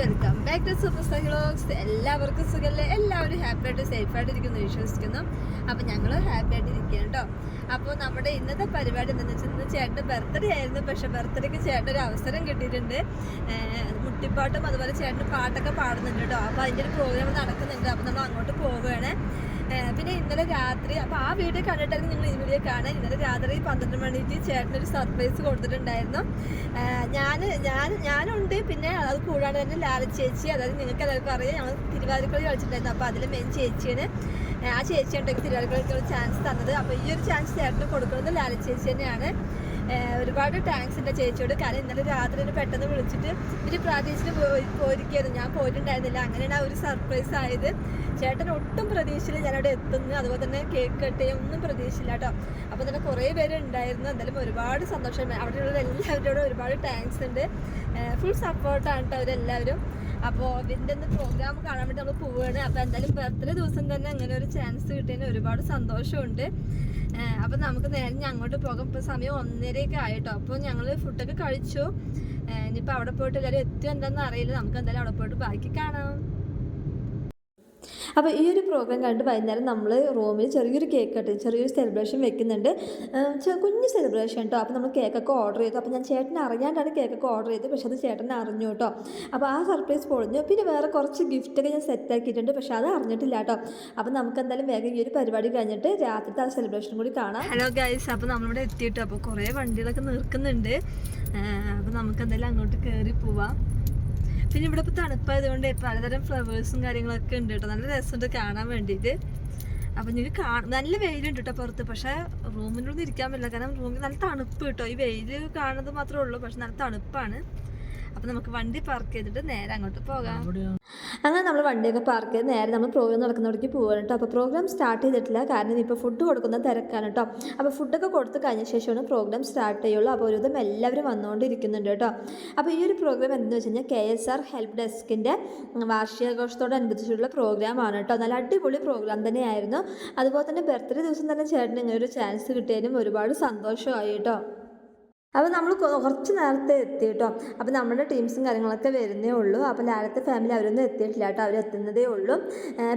Welcome back to super star ഹിളോക്സ് എല്ലാവർക്കും സുഖമല്ലേ എല്ലാവരും ഹാപ്പി ആയിട്ട് സേഫ് ആയിട്ട് ഇരിക്കുന്നു വിശ്വസിക്കുന്നു. അപ്പോൾ ഞങ്ങൾ ഹാപ്പി ആയിട്ട് ഇരിക്കുകയാണ് കേട്ടോ അപ്പോൾ നമ്മുടെ ഇന്നത്തെ പരിപാടി എന്താണെന്ന് വെച്ചാൽ ഇന്ന് ചേട്ടന്റെ ബർത്ത്ഡേ ആയിരുന്നു. പക്ഷെ ബർത്ത്ഡേക്ക് ചേട്ടൻ ഒരു അവസരം കിട്ടിയിട്ടുണ്ട്. മുട്ടിപ്പാട്ടും അതുപോലെ ചേട്ടൻ പാട്ടൊക്കെ പാടുന്നുണ്ട് കേട്ടോ അപ്പോൾ അതിന്റെ ഒരു പ്രോഗ്രാം നടക്കുന്നുണ്ട്. അപ്പോൾ നമ്മൾ അങ്ങോട്ട് പോവുകയാണ്. പിന്നെ ഇന്നലെ രാത്രി അപ്പൊ ആ വീഡിയോ കണ്ടിട്ടായിരുന്നു നിങ്ങൾ ഈ വീഡിയോ കാണാൻ ഇന്നലെ രാത്രി പന്ത്രണ്ട് മണിക്ക് ചേട്ടനൊരു സർപ്രൈസ് കൊടുത്തിട്ടുണ്ടായിരുന്നു. ഞാൻ ഞാൻ ഞാനുണ്ട്. പിന്നെ അത് കൂടാതെ തന്നെ ലാല ചേച്ചി അതായത് നിങ്ങൾക്ക് എല്ലാവർക്കും അറിയാം ഞങ്ങൾ തിരുവാതിരക്കളി കളിച്ചിട്ടുണ്ടായിരുന്നു. അപ്പോൾ അതിൽ മെയിൻ ചേച്ചിയാണ്. ആ ചേച്ചിയുണ്ടെങ്കിൽ എനിക്ക് തിരുവാതിരക്കളിക്കുള്ള ചാൻസ് തന്നത്. അപ്പോൾ ഈ ഒരു ചാൻസ് ചേട്ടന് കൊടുക്കുന്നത് ലാല ചേച്ചി തന്നെയാണ്. ഒരുപാട് താങ്ക്സ് ഉണ്ട് ചേച്ചിയോട്. കാരണം ഇന്നലെ രാത്രി എന്നെ പെട്ടെന്ന് വിളിച്ചിട്ട് ഇവർ പ്രാദേശിക പോയി പോയിരിക്കുകയായിരുന്നു. ഞാൻ പോയിട്ടുണ്ടായിരുന്നില്ല. അങ്ങനെയാണ് ആ ഒരു സർപ്രൈസ് ആയത്. ചേട്ടൻ ഒട്ടും പ്രതീക്ഷയില്ല ഞാനവിടെ എത്തുന്നു. അതുപോലെ തന്നെ കേക്ക് ഒന്നും പ്രതീക്ഷയില്ല കേട്ടോ. അപ്പോൾ തന്നെ കുറേ പേര് ഉണ്ടായിരുന്നു. എന്തായാലും ഒരുപാട് സന്തോഷം. അവിടെയുള്ള എല്ലാവരോടും ഒരുപാട് താങ്ക്സ് ഉണ്ട്. ഫുൾ സപ്പോർട്ടാണ് കേട്ടോ അവരെല്ലാവരും. അപ്പോൾ ഇതിന്റെ ഒന്ന് പ്രോഗ്രാം കാണാൻ വേണ്ടി നമ്മൾ പോവുകയാണ് അപ്പോൾ എന്തായാലും ബർത്ത്ഡേ ദിവസം തന്നെ അങ്ങനെ ഒരു ചാൻസ് കിട്ടിയതിന് ഒരുപാട് സന്തോഷമുണ്ട്. അപ്പം നമുക്ക് നേരെ അങ്ങോട്ട് പോകാം. ഇപ്പൊ സമയം ഒന്നരയൊക്കെ ആയിട്ടോ. അപ്പൊ ഞങ്ങൾ ഫുഡൊക്കെ കഴിച്ചു. ഇനിയിപ്പോ അവിടെ പോയിട്ട് എല്ലാവരും എത്തും എന്താണെന്ന് അറിയില്ല. നമുക്ക് എന്തായാലും അവിടെ പോയിട്ട് ബാക്കി കാണാം. അപ്പോൾ ഈ ഒരു പ്രോഗ്രാം കണ്ട് വൈകുന്നേരം നമ്മൾ റൂമിൽ ചെറിയൊരു കേക്ക് കട്ട് ചെറിയൊരു സെലിബ്രേഷൻ വെക്കുന്നുണ്ട്. കുഞ്ഞ് സെലിബ്രേഷൻ കേട്ടോ അപ്പോൾ നമ്മൾ കേക്കൊക്കെ ഓർഡർ ചെയ്തു. അപ്പോൾ ഞാൻ ചേട്ടനെ അറിയാണ്ടാണ് കേക്കൊക്കെ ഓർഡർ ചെയ്തത്. പക്ഷേ അത് ചേട്ടനെ അറിഞ്ഞു കേട്ടോ അപ്പോൾ ആ സർപ്രൈസ് പൊളിഞ്ഞു. പിന്നെ വേറെ കുറച്ച് ഗിഫ്റ്റൊക്കെ ഞാൻ സെറ്റ് ആക്കിയിട്ടുണ്ട്. പക്ഷേ അത് അറിഞ്ഞിട്ടില്ല കേട്ടോ അപ്പോൾ നമുക്ക് എന്തായാലും വേഗം ഈ ഒരു പരിപാടി കഴിഞ്ഞിട്ട് രാത്രിത്തെ ആ സെലിബ്രേഷൻ കൂടി കാണാം. ഹലോ ഗൈസ് അപ്പോൾ നമ്മളിവിടെ എത്തിയിട്ട്. അപ്പോൾ കുറേ വണ്ടികളൊക്കെ നിർക്കുന്നുണ്ട്. അപ്പോൾ നമുക്ക് എന്തായാലും അങ്ങോട്ട് കയറി പോവാം. പിന്നെ ഇവിടെ ഇപ്പോൾ തണുപ്പായതുകൊണ്ട് പലതരം ഫ്ലവേഴ്സും കാര്യങ്ങളൊക്കെ ഉണ്ട് കേട്ടോ. നല്ല രസമുണ്ട് കാണാൻ വേണ്ടിയിട്ട്. അപ്പം നിങ്ങൾക്ക് കാ നല്ല വെയിലുണ്ട് കേട്ടോ പുറത്ത്. പക്ഷേ റൂമിനുള്ളിൽ ഇരിക്കാൻ പറ്റില്ല. കാരണം റൂമിൽ നല്ല തണുപ്പ് കേട്ടോ. ഈ വെയിൽ കാണുന്നത് മാത്രമേ ഉള്ളൂ. പക്ഷെ നല്ല തണുപ്പാണ്. അപ്പം നമുക്ക് വണ്ടി പാർക്ക് ചെയ്തിട്ട് നേരെ അങ്ങോട്ട് പോകാം. അങ്ങനെ നമ്മൾ വണ്ടിയൊക്കെ പാർക്ക് ചെയ്ത് നേരെ നമ്മൾ പ്രോഗ്രാം നടക്കുന്നിടത്തേക്ക് പോകാൻ കേട്ടോ അപ്പോൾ പ്രോഗ്രാം സ്റ്റാർട്ട് ചെയ്തിട്ടില്ല. കാരണം ഇപ്പോൾ ഫുഡ് കൊടുക്കുന്ന തിരക്കാണ് കേട്ടോ അപ്പോൾ ഫുഡൊക്കെ കൊടുത്ത് കഴിഞ്ഞ ശേഷമാണ് പ്രോഗ്രാം സ്റ്റാർട്ട് ചെയ്യുള്ളൂ. അപ്പോൾ ഒരുവിധം എല്ലാവരും വന്നുകൊണ്ടിരിക്കുന്നുണ്ട് കേട്ടോ അപ്പോൾ ഈ ഒരു പ്രോഗ്രാം എന്താണെന്ന് വെച്ച് കഴിഞ്ഞാൽ കെ എസ് ആർ ഹെൽപ്പ് ഡെസ്കിന്റെ വാർഷികാഘോഷത്തോടനുബന്ധിച്ചുള്ള പ്രോഗ്രാമാണ് കേട്ടോ നല്ല അടിപൊളി പ്രോഗ്രാം തന്നെയായിരുന്നു. അതുപോലെ തന്നെ ബർത്ത്ഡേ ദിവസം തന്നെ ചേട്ടന് ഇങ്ങനെ ഒരു ചാൻസ് കിട്ടിയതിനും ഒരുപാട് സന്തോഷമായി കേട്ടോ അപ്പോൾ നമ്മൾ കുറച്ച് നേരത്തെ എത്തി കേട്ടോ അപ്പോൾ നമ്മുടെ ടീംസും കാര്യങ്ങളൊക്കെ വരുന്നേ ഉള്ളൂ. അപ്പോൾ നേരത്തെ ഫാമിലി അവരൊന്നും എത്തിയിട്ടില്ല കേട്ടോ. അവർ എത്തുന്നതേ ഉള്ളൂ.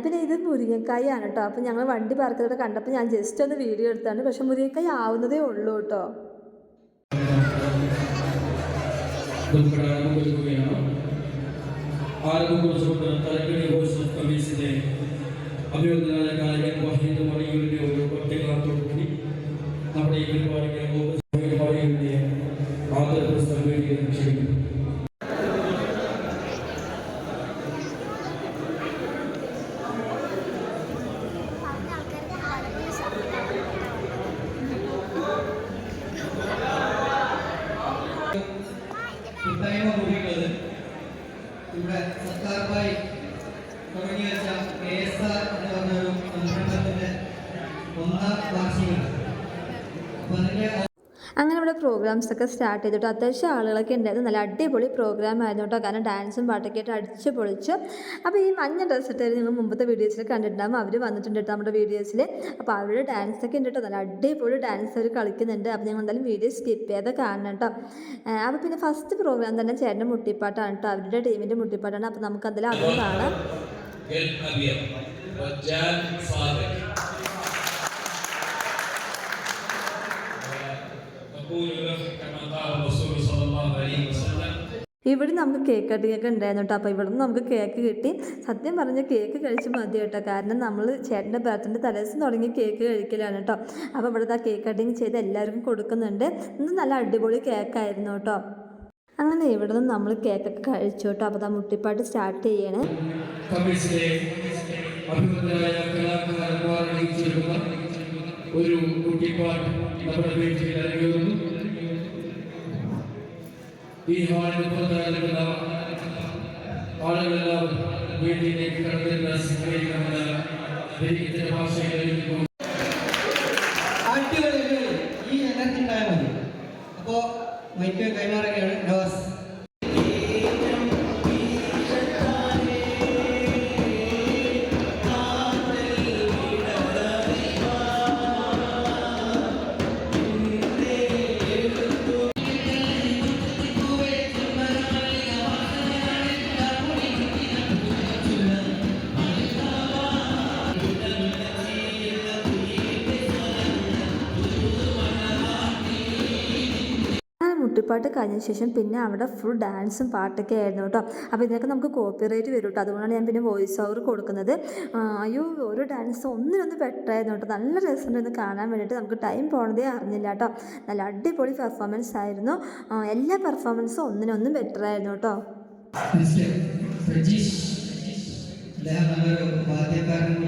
പിന്നെ ഇത് മുരിങ്ങക്കായാണ് കേട്ടോ. അപ്പോൾ ഞങ്ങൾ വണ്ടി പാർക്കുന്നത് കണ്ടപ്പോൾ ഞാൻ ജസ്റ്റ് ഒന്ന് വീഡിയോ എടുത്താണ്. പക്ഷേ മുരിങ്ങക്കായ ആവുന്നതേ ഉള്ളൂ കേട്ടോ. അഭിനന്ദനായ കാര്യം വഹീദ് മണിയുടെ ഒരു ഒറ്റകാലത്തോടുകൂടി നമ്മുടെ ഈ പരിപാടിക്ക് പുസ്തകം ക്ഷണിക്കുന്നു പറഞ്ഞ ആൾക്കാർക്ക് വളരെ സന്തോഷം കൂട്ടായ്മ കൂടിയുള്ളത് ഇവിടെ സർക്കാരുമായി തുടങ്ങി വെച്ച കെ എസ് ആർ എന്ന് പറഞ്ഞൊരു സംരംഭത്തിന്റെ ഒന്നാം വാർഷികം അപ്പൊ അതിന്റെ അങ്ങനെ ഇവിടെ പ്രോഗ്രാംസ് ഒക്കെ സ്റ്റാർട്ട് ചെയ്തിട്ട് അത്യാവശ്യം ആളുകളൊക്കെ ഉണ്ടായിരുന്നു. നല്ല അടിപൊളി പ്രോഗ്രാം ആയിരുന്നു കേട്ടോ കാരണം ഡാൻസും പാട്ടൊക്കെ ആയിട്ട് അടിച്ച് പൊളിച്ചു. അപ്പോൾ ഈ മഞ്ഞ ഡ്രസ്സ് ഇട്ടായിരുന്നു നിങ്ങൾ മുമ്പത്തെ വീഡിയോസിൽ കണ്ടിട്ടുണ്ടാകും അവർ വന്നിട്ടുണ്ട് കേട്ടോ നമ്മുടെ വീഡിയോസിൽ അപ്പോൾ അവരുടെ ഡാൻസ് ഒക്കെ ഉണ്ട് കേട്ടോ നല്ല അടിപൊളി ഡാൻസ് അവർ കളിക്കുന്നുണ്ട്. അപ്പോൾ നിങ്ങൾ എന്തായാലും വീഡിയോ സ്കിപ്പ് ചെയ്ത് കാണണം കേട്ടോ അപ്പോൾ പിന്നെ ഫസ്റ്റ് പ്രോഗ്രാം തന്നെ ചേട്ടന്റെ മുട്ടിപ്പാട്ടാണ് കേട്ടോ അവരുടെ ടീമിന്റെ മുട്ടിപ്പാട്ടാണ്. അപ്പോൾ നമുക്ക് എന്തായാലും അതും കാണാം. ഇവിടെ നമുക്ക് കേക്ക് കട്ടിംഗ് ഒക്കെ ഉണ്ടായിരുന്നു കേട്ടോ അപ്പോൾ ഇവിടെ നിന്ന് നമുക്ക് കേക്ക് കിട്ടി. സത്യം പറഞ്ഞ കേക്ക് കഴിച്ച് മതി കേട്ടോ കാരണം നമ്മൾ ചേട്ടന്റെ ബർത്ത്ഡേ തലേദിവസം തുടങ്ങി കേക്ക് കഴിക്കലാണ് കേട്ടോ അപ്പോൾ ഇവിടുത്തെ കേക്ക് കട്ടിങ് ചെയ്ത് എല്ലാവർക്കും കൊടുക്കുന്നുണ്ട്. ഇന്ന് നല്ല അടിപൊളി കേക്കായിരുന്നു കേട്ടോ അങ്ങനെ ഇവിടെ നിന്ന് നമ്മൾ കേക്കൊക്കെ കഴിച്ചു കേട്ടോ അപ്പോൾ ആ മുട്ടിപ്പാട്ട് സ്റ്റാർട്ട് ചെയ്യണേ. ഒരു കുട്ടിപ്പാട്ട് നമ്മുടെ വീട്ടിൽ അരങ്ങേറുന്നു ഈ ഹാളിന് പുറത്തിറങ്ങുന്ന ആളുകളെല്ലാം വീട്ടിലേക്ക് കടന്നിരുന്ന ദൈവത്തിന്റെ ഭാഷയിൽ കുട്ടിപ്പാട്ട് കഴിഞ്ഞ ശേഷം പിന്നെ അവിടെ ഫുൾ ഡാൻസും പാട്ടൊക്കെ ആയിരുന്നു കേട്ടോ. അപ്പോൾ ഇതിനൊക്കെ നമുക്ക് കോപ്പിറൈറ്റ് വരും കേട്ടോ. അതുകൊണ്ടാണ് ഞാൻ പിന്നെ വോയിസ് ഓവർ കൊടുക്കുന്നത് അയ്യോ ഓരോ ഡാൻസ് ഒന്നിനൊന്ന് പെട്ടായിരുന്നു കേട്ടോ. നല്ല രസമുണ്ടെന്ന് കാണാൻ വേണ്ടിയിട്ട്. നമുക്ക് ടൈം പോണതേ അറിഞ്ഞില്ല കേട്ടോ. നല്ല അടിപൊളി പെർഫോമൻസ് ആയിരുന്നു. എല്ലാ പെർഫോമൻസും ഒന്നിനൊന്നും ബെറ്റർ ആയിരുന്നു കേട്ടോ. പ്രജീഷ് അദ്ദേഹം നല്ലൊരു വാദ്യക്കാരൻ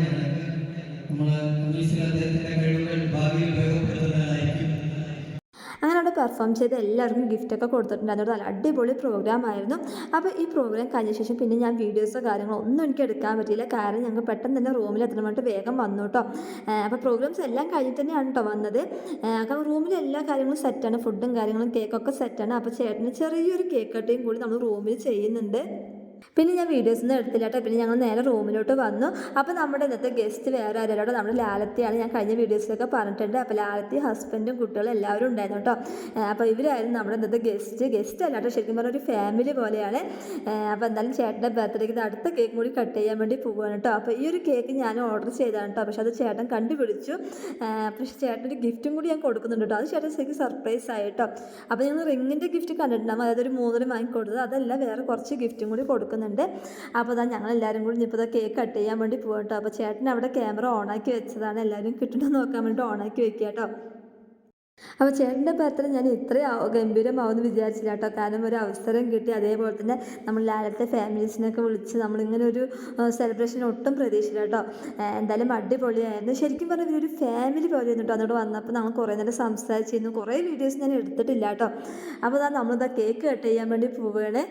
നമ്മൾ ഇംഗ്ലീഷിൽ അദ്ദേഹത്തിന്റെ കഴിവുകൾ ഭാവിയിൽ ഉപയോഗപ്പെടുത്തുന്നതായിരിക്കും പെർഫോം ചെയ്ത് എല്ലാവർക്കും ഗിഫ്റ്റൊക്കെ കൊടുത്തിട്ടുണ്ടായിരുന്നു നല്ല അടിപൊളി പ്രോഗ്രാം ആയിരുന്നു. അപ്പോൾ ഈ പ്രോഗ്രാം കഴിഞ്ഞ ശേഷം പിന്നെ ഞാൻ വീഡിയോസോ കാര്യങ്ങളോ ഒന്നും എനിക്ക് എടുക്കാൻ പറ്റിയില്ല. കാരണം ഞങ്ങൾ പെട്ടെന്ന് തന്നെ റൂമിൽ എത്തണം വേണ്ടിയിട്ട് വേഗം വന്നു കേട്ടോ അപ്പോൾ പ്രോഗ്രാംസ് എല്ലാം കഴിഞ്ഞിട്ട് തന്നെയാണ് കേട്ടോ വന്നത്. അപ്പോൾ റൂമിൽ എല്ലാ കാര്യങ്ങളും സെറ്റാണ് ഫുഡും കാര്യങ്ങളും കേക്കൊക്കെ സെറ്റാണ് അപ്പോൾ ചേട്ടന് ചെറിയൊരു കേക്ക് കട്ടിയും കൂടി നമ്മൾ റൂമിൽ ചെയ്യുന്നുണ്ട്. പിന്നെ ഞാൻ വീഡിയോസ് ഒന്നും എടുത്തില്ല കേട്ടോ പിന്നെ ഞങ്ങൾ നേരെ റൂമിലോട്ട് വന്നു. അപ്പോൾ നമ്മുടെ ഇന്നത്തെ ഗസ്റ്റ് വേറെ ആരാട്ടോ നമ്മുടെ ലാലത്തിയാണ്. ഞാൻ കഴിഞ്ഞ വീഡിയോസിലൊക്കെ പറഞ്ഞിട്ടുണ്ട്. അപ്പോൾ ലാലത്തി ഹസ്ബൻഡും കുട്ടികളും എല്ലാവരും ഉണ്ടായിരുന്നു കേട്ടോ അപ്പോൾ ഇവരായിരുന്നു നമ്മുടെ ഇന്നത്തെ ഗസ്റ്റ് ഗസ്റ്റ് അല്ല കേട്ടോ ശരിക്കും പറഞ്ഞാൽ ഒരു ഫാമിലി പോലെയാണ്. അപ്പോൾ എന്തായാലും ചേട്ടന്റെ ബർത്ത്ഡേക്ക് അടുത്ത കേക്ക് കൂടി കട്ട് ചെയ്യാൻ വേണ്ടി പോവുകയാണ് കേട്ടോ അപ്പോൾ ഈ ഒരു കേക്ക് ഞാൻ ഓർഡർ ചെയ്തതാണ് കേട്ടോ പക്ഷേ അത് ചേട്ടൻ കണ്ടുപിടിച്ചു. പക്ഷേ ചേട്ടന്റെ ഗിഫ്റ്റും കൂടി ഞാൻ കൊടുക്കുന്നുണ്ട് കേട്ടോ അത് ചേട്ടൻ ശരിക്കും സർപ്രൈസ് ആയിട്ടോ അപ്പോൾ ഞങ്ങൾ റിങ്ങിന്റെ ഗിഫ്റ്റ് കണ്ടിട്ടുണ്ടാകും അതായത് ഒരു മൂന്നര വാങ്ങിക്കൊടുത്തത് അതല്ല വേറെ കുറച്ച് ഗിഫ്റ്റും കൂടി കൊടുക്കുന്നുണ്ട്. അപ്പോൾ അതാ ഞങ്ങൾ എല്ലാവരും കൂടി ഇപ്പോൾ കേക്ക് കട്ട് ചെയ്യാൻ വേണ്ടി പോകും കേട്ടോ അപ്പോൾ ചേട്ടൻ അവിടെ ക്യാമറ ഓണാക്കി വെച്ചതാണ്. എല്ലാവരും കിട്ടണമെന്ന് നോക്കാൻ വേണ്ടി ഓണാക്കി വെക്കുക കേട്ടോ അപ്പോൾ ചേട്ടന്റെ ബർത്ത്ഡേ ഞാൻ ഇത്രയും ഗംഭീരമാവുമെന്ന് വിചാരിച്ചില്ല കേട്ടോ കാരണം ഒരു അവസരം കിട്ടി. അതേപോലെ തന്നെ നമ്മൾ ലാലത്തെ ഫാമിലീസിനൊക്കെ വിളിച്ച് നമ്മളിങ്ങനെ ഒരു സെലിബ്രേഷൻ ഒട്ടും പ്രതീക്ഷിച്ചില്ല കേട്ടോ എന്തായാലും അടിപൊളിയായിരുന്നു. ശരിക്കും പറഞ്ഞാൽ ഇവരൊരു ഫാമിലി പോലെ കേട്ടോ അങ്ങോട്ട് വന്നപ്പോൾ നമ്മൾ കുറേ നേരം സംസാരിച്ചിരുന്നു. കുറേ വീഡിയോസ് ഞാൻ എടുത്തിട്ടില്ല കേട്ടോ അപ്പോൾ അതാ നമ്മളിതാ കേക്ക് കട്ട് ചെയ്യാൻ വേണ്ടി പോവുകയാണ്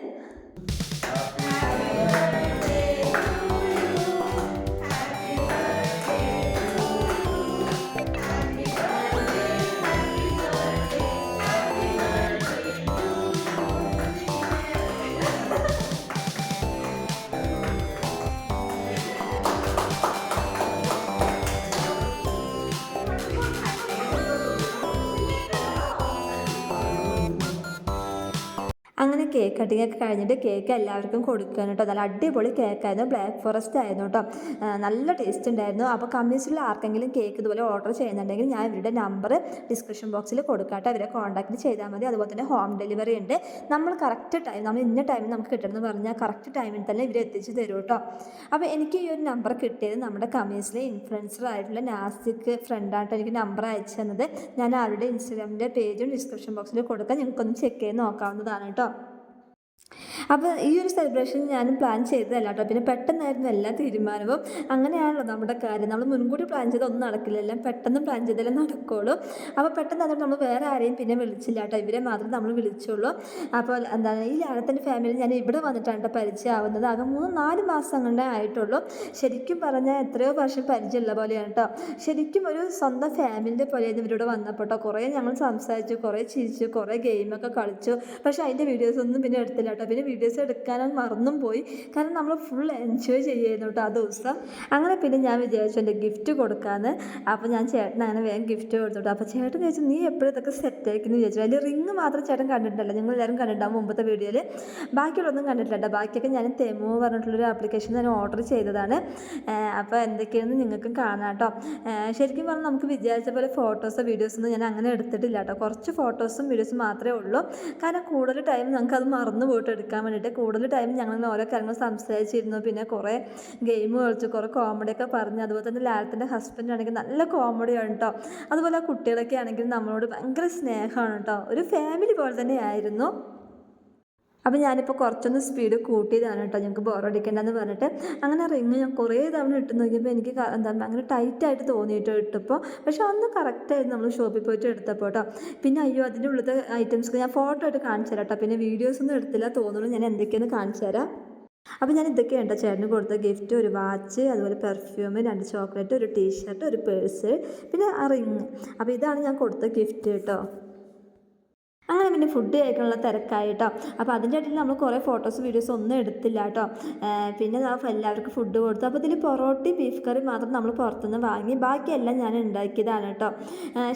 അങ്ങനെ കേക്ക് കട്ടിംഗ് ഒക്കെ കഴിഞ്ഞിട്ട് കേക്ക് എല്ലാവർക്കും കൊടുക്കുകയാണ് കേട്ടോ. നല്ല അടിപൊളി കേക്കായിരുന്നു ബ്ലാക്ക് ഫോറസ്റ്റ് ആയിരുന്നു കേട്ടോ. നല്ല ടേസ്റ്റ് ഉണ്ടായിരുന്നു. അപ്പോൾ കമ്മീസിലുള്ള ആർക്കെങ്കിലും കേക്ക് ഇതുപോലെ ഓർഡർ ചെയ്യുന്നുണ്ടെങ്കിൽ ഞാൻ ഇവരുടെ നമ്പർ ഡിസ്ക്രിപ്ഷൻ ബോക്സിൽ കൊടുക്കാട്ടെ അവരെ കോൺടാക്ട് ചെയ്താൽ മതി. അതുപോലെ തന്നെ ഹോം ഡെലിവറി ഉണ്ട്. നമ്മൾ കറക്റ്റ് ടൈം നമ്മൾ ഇന്ന ടൈമിൽ നമുക്ക് കിട്ടണമെന്ന് പറഞ്ഞാൽ കറക്റ്റ് ടൈമിൽ തന്നെ ഇവർ എത്തിച്ച് തരും കേട്ടോ. അപ്പോൾ എനിക്ക് ഈ ഒരു നമ്പർ കിട്ടിയത് നമ്മുടെ കമ്മീസിലെ ഇൻഫ്ലുവൻസർ ആയിട്ടുള്ള നാസിക്ക് ഫ്രണ്ടായിട്ട് എനിക്ക് നമ്പർ അയച്ചു തന്നത്. ഞാൻ അവരുടെ ഇൻസ്റ്റാഗ്രാമിന്റെ പേജും ഡിസ്ക്രിപ്ഷൻ ബോക്സിൽ കൊടുക്കാം. നിങ്ങൾക്കൊന്ന് ചെക്ക് ചെയ്ത് നോക്കാവുന്നതാണ് കേട്ടോ. അപ്പോൾ ഈ ഒരു സെലിബ്രേഷൻ ഞാനും പ്ലാൻ ചെയ്തതല്ല കേട്ടോ പിന്നെ പെട്ടെന്നായിരുന്നു എല്ലാ തീരുമാനവും. അങ്ങനെയാണല്ലോ നമ്മുടെ കാര്യം. നമ്മൾ മുൻകൂട്ടി പ്ലാൻ ചെയ്ത് ഒന്നും നടക്കില്ല. എല്ലാം പെട്ടെന്ന് പ്ലാൻ ചെയ്താലേ നടക്കുള്ളൂ. അപ്പോൾ പെട്ടെന്ന് അതുകൊണ്ട് നമ്മൾ വേറെ ആരെയും പിന്നെ വിളിച്ചില്ല കേട്ടോ ഇവരെ മാത്രം നമ്മൾ വിളിച്ചുള്ളൂ. അപ്പോൾ എന്താണ് ഈ ലാലത്തിന്റെ ഫാമിലി ഞാൻ ഇവിടെ വന്നിട്ടാണ് കേട്ടോ പരിചയമാവുന്നത്. ആകെ മൂന്ന് നാല് മാസം അങ്ങനെ ആയിട്ടുള്ളൂ. ശരിക്കും പറഞ്ഞാൽ എത്രയോ വർഷം പരിചയമുള്ള പോലെയാണ് കേട്ടോ ശരിക്കും ഒരു സ്വന്തം ഫാമിലിന്റെ പോലെയായിരുന്നു ഇവരോട് വന്നപ്പോൾ കേട്ടോ കുറേ ഞങ്ങൾ സംസാരിച്ചു കുറേ ചിരിച്ചു കുറേ ഗെയിമൊക്കെ കളിച്ചു. പക്ഷേ അതിന്റെ വീഡിയോസ് ഒന്നും പിന്നെ എടുത്തില്ല കേട്ടോ പിന്നെ വീഡിയോസ് എടുക്കാനും മറന്നും പോയി. കാരണം നമ്മൾ ഫുൾ എൻജോയ് ചെയ്യുമായിരുന്നു കേട്ടോ ആ ദിവസം. അങ്ങനെ പിന്നെ ഞാൻ വിചാരിച്ചു എന്റെ ഗിഫ്റ്റ് കൊടുക്കാമെന്ന് അപ്പോൾ ഞാൻ ചേട്ടൻ അങ്ങനെ വേഗം ഗിഫ്റ്റ് കൊടുത്തു കേട്ടോ. അപ്പോൾ ചേട്ടൻ ചോദിച്ചു നീ എപ്പോഴും ഇതൊക്കെ സെറ്റ് ആയിക്കുന്നു ചോദിച്ചു. അതിൽ റിങ് മാത്രം ചേട്ടൻ കണ്ടിട്ടില്ല ഞങ്ങൾ എല്ലാവരും കണ്ടിട്ടുണ്ടാവും മുമ്പത്തെ വീഡിയോയിൽ ബാക്കിയുള്ളതൊന്നും കണ്ടിട്ടില്ല. ബാക്കിയൊക്കെ ഞാൻ തെമോ പറഞ്ഞിട്ടുള്ളൊരു ആപ്ലിക്കേഷൻ ഞാൻ ഓർഡർ ചെയ്തതാണ്. അപ്പോൾ എന്തൊക്കെയാണെന്ന് നിങ്ങൾക്കും കാണാം കേട്ടോ. ശരിക്കും പറഞ്ഞാൽ നമുക്ക് വിചാരിച്ച പോലെ ഫോട്ടോസോ വീഡിയോസൊന്നും ഞാൻ അങ്ങനെ എടുത്തിട്ടില്ല കേട്ടോ. കുറച്ച് ഫോട്ടോസും വീഡിയോസും മാത്രമേ ഉള്ളൂ. കാരണം കൂടുതൽ ടൈം അത് മറന്നു പോയിട്ട് എടുക്കാൻ വേണ്ടിയിട്ട് കൂടുതൽ ടൈം ഞങ്ങൾ ഓരോ കാര്യങ്ങൾ സംസാരിച്ചിരുന്നു. പിന്നെ കുറേ ഗെയിം കളിച്ചു കുറേ കോമഡിയൊക്കെ പറഞ്ഞു. അതുപോലെ തന്നെ ലാലത്തിന്റെ ഹസ്ബൻഡ് ആണെങ്കിൽ നല്ല കോമഡിയാണ് കേട്ടോ അതുപോലെ കുട്ടികളൊക്കെ ആണെങ്കിൽ നമ്മളോട് ഭയങ്കര സ്നേഹമാണ് കേട്ടോ ഒരു ഫാമിലി പോലെ തന്നെ ആയിരുന്നു അപ്പോൾ ഞാനിപ്പോൾ കുറച്ചൊന്ന് സ്പീഡ് കൂട്ടിയതാണ് കേട്ടോ. ഞങ്ങൾക്ക് ബോറടിക്കണ്ടെന്ന് പറഞ്ഞിട്ട്. അങ്ങനെ റിങ് ഞാൻ കുറേ തവണ ഇട്ട് നോക്കിയപ്പോൾ എനിക്ക് എന്താ അങ്ങനെ ടൈറ്റായിട്ട് തോന്നിയിട്ട് ഇട്ടപ്പോൾ പക്ഷേ ഒന്ന് കറക്റ്റായിരുന്നു നമ്മൾ ഷോപ്പിൽ പോയിട്ട് എടുത്തപ്പോൾ കേട്ടോ പിന്നെ അയ്യോ അതിന്റെ ഉള്ളത്തെ ഐറ്റംസ് ഞാൻ ഫോട്ടോ ആയിട്ട് കാണിച്ചു തരാം കേട്ടോ പിന്നെ വീഡിയോസ് ഒന്നും എടുത്തില്ല തോന്നുന്നു. ഞാൻ എന്തൊക്കെയാണ് കാണിച്ചു തരാം അപ്പോൾ ഞാൻ ഇതൊക്കെ കേട്ടോ ചേട്ടന് കൊടുത്ത ഗിഫ്റ്റ് ഒരു വാച്ച് അതുപോലെ പെർഫ്യൂം രണ്ട് ചോക്ലേറ്റ് ഒരു ടീഷർട്ട് ഒരു പേഴ്സ് പിന്നെ ആ റിങ് അപ്പോൾ ഇതാണ് ഞാൻ കൊടുത്ത ഗിഫ്റ്റ് കേട്ടോ അങ്ങനെ പിന്നെ ഫുഡ് കഴിക്കാനുള്ള തിരക്കായി കേട്ടോ അപ്പോൾ അതിന്റെ ഇടയിൽ നമ്മൾ കുറേ ഫോട്ടോസ് വീഡിയോസ് ഒന്നും എടുത്തില്ല കേട്ടോ. പിന്നെ എല്ലാവർക്കും ഫുഡ് കൊടുത്തു. അപ്പോൾ ഇതിൽ പൊറോട്ടയും ബീഫ് കറി മാത്രം നമ്മൾ പുറത്തുനിന്ന് വാങ്ങി. ബാക്കിയെല്ലാം ഞാൻ ഉണ്ടാക്കിയതാണ് കേട്ടോ.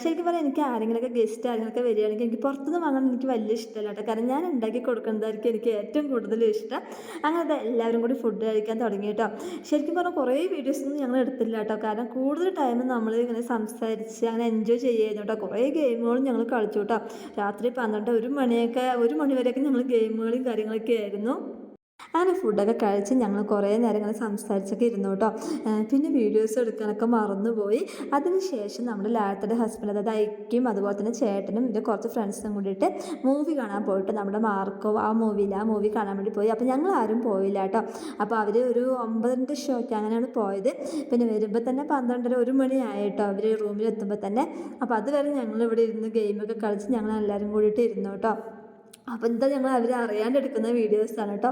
ശരിക്കും പറഞ്ഞാൽ എനിക്ക് ആരെങ്കിലുമൊക്കെ ഗസ്റ്റ് ആരെങ്കിലുമൊക്കെ വരികയാണെങ്കിൽ എനിക്ക് പുറത്തുനിന്ന് വാങ്ങാൻ എനിക്ക് വലിയ ഇഷ്ടമല്ല കേട്ടോ. കാരണം ഞാൻ ഉണ്ടാക്കി കൊടുക്കുന്നതായിരിക്കും എനിക്ക് ഏറ്റവും കൂടുതൽ ഇഷ്ടം. അങ്ങനെ എല്ലാവരും കൂടി ഫുഡ് കഴിക്കാൻ തുടങ്ങി കേട്ടോ. ശരിക്കും പറഞ്ഞാൽ കുറേ വീഡിയോസ് ഒന്നും ഞങ്ങൾ എടുത്തില്ല കേട്ടോ. കാരണം കൂടുതൽ ടൈം നമ്മൾ ഇങ്ങനെ സംസാരിച്ച് അങ്ങനെ എൻജോയ് ചെയ്യായിരുന്നു കേട്ടോ. കുറേ ഗെയിമുകളും ഞങ്ങൾ കളിച്ചു കേട്ടോ. രാത്രി പന്ത്രണ്ട് ഒരു മണിയൊക്കെ ഒരു മണിവരെയൊക്കെ ഞങ്ങൾ ഗെയിമുകളും കാര്യങ്ങളൊക്കെ ആയിരുന്നു. അങ്ങനെ ഫുഡൊക്കെ കഴിച്ച് ഞങ്ങൾ കുറേ നേരം ഇങ്ങനെ സംസാരിച്ചൊക്കെ ഇരുന്നു കേട്ടോ പിന്നെ വീഡിയോസ് എടുക്കാനൊക്കെ മറന്നുപോയി. അതിനുശേഷം നമ്മുടെ ലാലത്തയുടെ ഹസ്ബൻഡ് അതായത് ഐക്കും അതുപോലെ തന്നെ ചേട്ടനും ഇത് കുറച്ച് ഫ്രണ്ട്സും കൂടിയിട്ട് മൂവി കാണാൻ പോയിട്ട് നമ്മുടെ മാർക്കോ ആ മൂവിയിൽ ആ മൂവി കാണാൻ വേണ്ടി പോയി. അപ്പോൾ ഞങ്ങൾ ആരും പോയില്ല കേട്ടോ. അപ്പോൾ അവർ ഒരു ഒമ്പതിന്റെ ഷോയ്ക്ക് അങ്ങനെയാണ് പോയത്. പിന്നെ വരുമ്പോൾ തന്നെ പന്ത്രണ്ടര ഒരു മണിയായി കേട്ടോ അവർ റൂമിൽ എത്തുമ്പോൾ തന്നെ. അപ്പോൾ അതുവരെ ഞങ്ങൾ ഇവിടെ ഇരുന്ന് ഗെയിമൊക്കെ കളിച്ച് ഞങ്ങൾ എല്ലാവരും കൂടിയിട്ട് ഇരുന്നു കേട്ടോ. അപ്പോൾ എന്താ ഞങ്ങൾ അവർ അറിയാണ്ട് എടുക്കുന്ന വീഡിയോസാണ് കേട്ടോ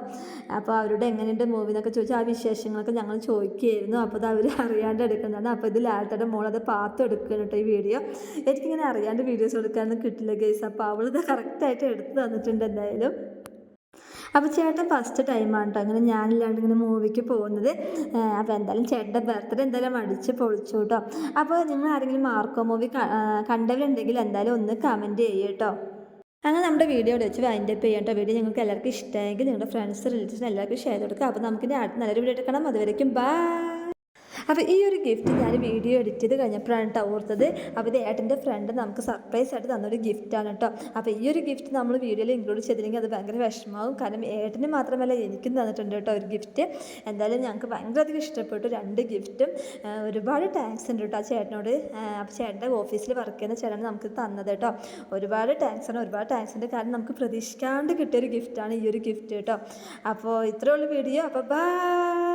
അപ്പോൾ അവരോട് എങ്ങനെയുണ്ട് മൂവി എന്നൊക്കെ ചോദിച്ചാൽ ആ വിശേഷങ്ങളൊക്കെ ഞങ്ങൾ ചോദിക്കുകയായിരുന്നു. അപ്പോൾ അത് അവർ അറിയാണ്ട് എടുക്കുന്നതാണ് അപ്പോൾ ഇത് ലാലത്തയുടെ മോൾ അത് പാത്ത് എടുക്കുകയാണ് കേട്ടോ ഈ വീഡിയോ എനിക്കിങ്ങനെ അറിയാണ്ട് വീഡിയോസ് എടുക്കാനൊന്നും കിട്ടില്ല ഗേസ് അപ്പോൾ അവളിത് കറക്റ്റായിട്ട് എടുത്ത് തന്നിട്ടുണ്ട് എന്തായാലും. അപ്പോൾ ചേട്ടൻ ഫസ്റ്റ് ടൈമാണ് കേട്ടോ അങ്ങനെ ഞാനില്ലാണ്ട് ഇങ്ങനെ മൂവിക്ക് പോകുന്നത്. അപ്പോൾ എന്തായാലും ചേട്ടന്റെ ബർത്ത്ഡേ എന്തായാലും അടിച്ച് പൊളിച്ചു കേട്ടോ അപ്പോൾ നിങ്ങൾ ആരെങ്കിലും മാർക്കോ മൂവി കണ്ടവരുണ്ടെങ്കിൽ എന്തായാലും ഒന്ന് കമന്റ് ചെയ്യൂ കേട്ടോ അങ്ങനെ നമ്മുടെ വീഡിയോ ഇവിടെ വെച്ച് വൈൻഡ് അപ്പ് ചെയ്യാം കേട്ടോ വീഡിയോ നിങ്ങൾക്ക് എല്ലാവർക്കും ഇഷ്ടമായെങ്കിൽ നിങ്ങളുടെ ഫ്രണ്ട്സ് റിലേറ്റീവ്സിന് എല്ലാവർക്കും ഷെയർ കൊടുക്കുക. അപ്പോൾ നമുക്കിനി അടുത്ത നല്ലൊരു വീഡിയോ എടുക്കണം അതുവരേക്കും ബൈ അപ്പോൾ ഈ ഒരു ഗിഫ്റ്റ് ഞാൻ വീഡിയോ എഡിറ്റ് ചെയ്ത് കഴിഞ്ഞപ്പോഴാണ് കേട്ടോ ഓർത്തത്. അപ്പോൾ ഇത് ഏട്ടന്റെ ഫ്രണ്ട് നമുക്ക് സർപ്രൈസ് ആയിട്ട് തന്നൊരു ഗിഫ്റ്റാണ് കേട്ടോ. അപ്പോൾ ഈ ഒരു ഗിഫ്റ്റ് നമ്മൾ വീഡിയോയിൽ ഇൻക്ലൂഡ് ചെയ്തില്ലെങ്കിൽ അത് ഭയങ്കര വിഷമാവും കാരണം ഏട്ടന് മാത്രമല്ല എനിക്കും തന്നിട്ടുണ്ട് കേട്ടോ ഒരു ഗിഫ്റ്റ് എന്തായാലും ഞങ്ങൾക്ക് ഭയങ്കര അധികം ഇഷ്ടപ്പെട്ടു രണ്ട് ഗിഫ്റ്റും ഒരുപാട് താങ്ക്സ് ഉണ്ട് കേട്ടോ ആ ചേട്ടനോട്. അപ്പോൾ ചേട്ടന്റെ ഓഫീസിൽ വർക്ക് ചെയ്യുന്ന ചേട്ടൻ നമുക്ക് തന്നത് കേട്ടോ. ഒരുപാട് താങ്ക്സ് ആണ് ഒരുപാട് താങ്ക്സ് ഉണ്ട്. കാരണം നമുക്ക് പ്രതീക്ഷിക്കാണ്ട് കിട്ടിയൊരു ഗിഫ്റ്റാണ് ഈ ഒരു ഗിഫ്റ്റ് കേട്ടോ. അപ്പോൾ ഇത്രയുള്ള വീഡിയോ അപ്പോൾ ബൈ